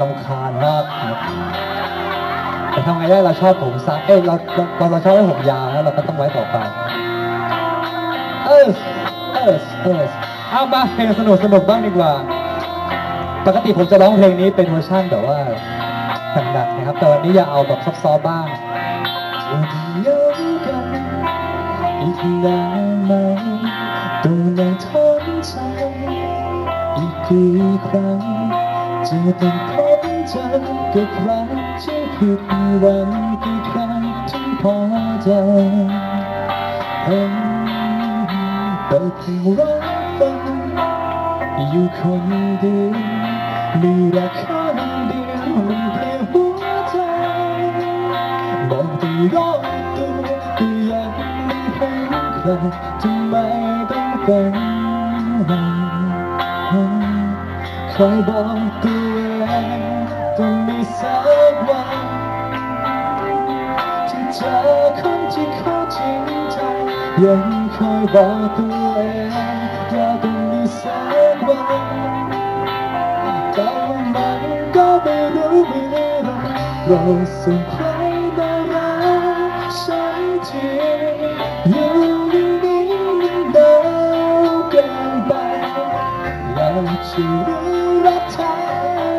ลำคาญมากครับแต่ทำไงได้เราชอบผมสั้นเอ้ยเราเราตอนเราชอบให้ผมยาวแล้วเราก็ต้องไว้ต่อไป เออเออเออเอามาเพลงสนุกสนุกบ้างดีกว่า ปกติผมจะร้องเพลงนี้เป็นเวอร์ชันแบบว่าหนักๆนะครับ แต่วันนี้อยากเอาแบบซอฟๆบ้างวันเดียวกันอีกนานไหมตัวในท้องใจ อีกกี่ครั้งจะต้องพบ จอกับครั้งที่ผิดหวังกี่ครั้งถึงพอใจเห็นเปิดเพลงร้องฟังอยู่คนเดียวมีรักข้าเดียวมันเพลงหัวใจมองไปรอบตัวก็ยังไม่เห็นใครทำไมต้องเป็นเราคอยบอกตัว ที่เจอคนที่เขาจริงใจ ยังคอยบอกตัวเองว่าต้องมีสักวันแต่ว่ามันก็ไม่รู้มีอะไรเราส่งใครมารักฉันทีอยู่อย่งนี้มันหนาวเกินไปอยากจะรู้รักแท้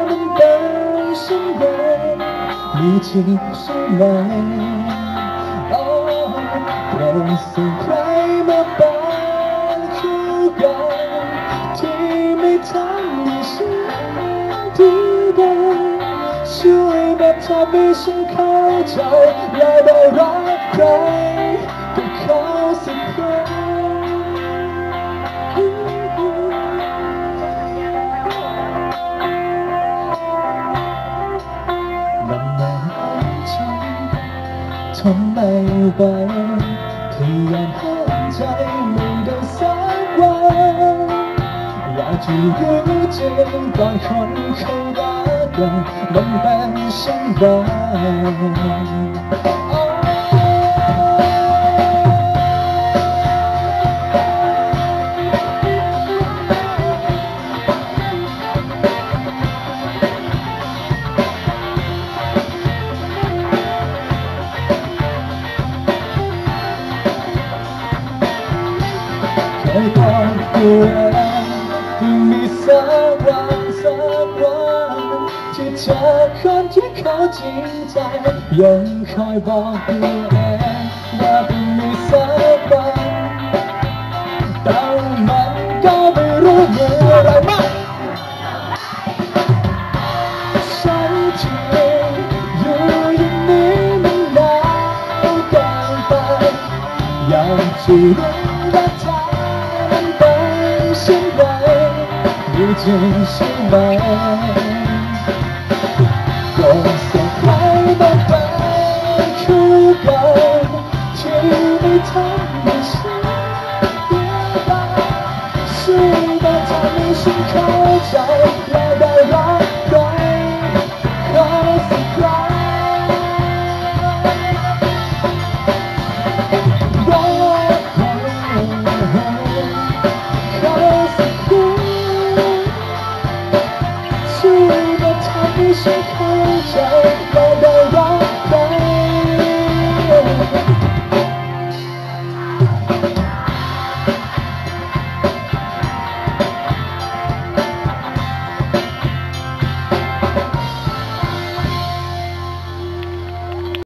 มันเป็นเช่นไรมีจริงใช่ไหม โปรดส่งใครมาเป็นคู่กันที่ไม่ทำให้ฉันที่ได้ช่วยแบบทำให้ฉันเข้าใจและได้รักใครก็ขอสักครั้งมันหนาวใจทนไม่ไหว พยายามห้ามใจไม่ได้สักวันอย บอกตัวเองที่มีสักวันสักวันที่เจอคนที่เขาจริงใจ ยังคอยบอกตัวเองว่าต้องมีสักวันแต่มันก็ไม่รู้เมื่อไรมากฉันที่อยู่อย่างนี้มันหนาวเกินไปอยากจะรู้ว่าเธอ 真心爱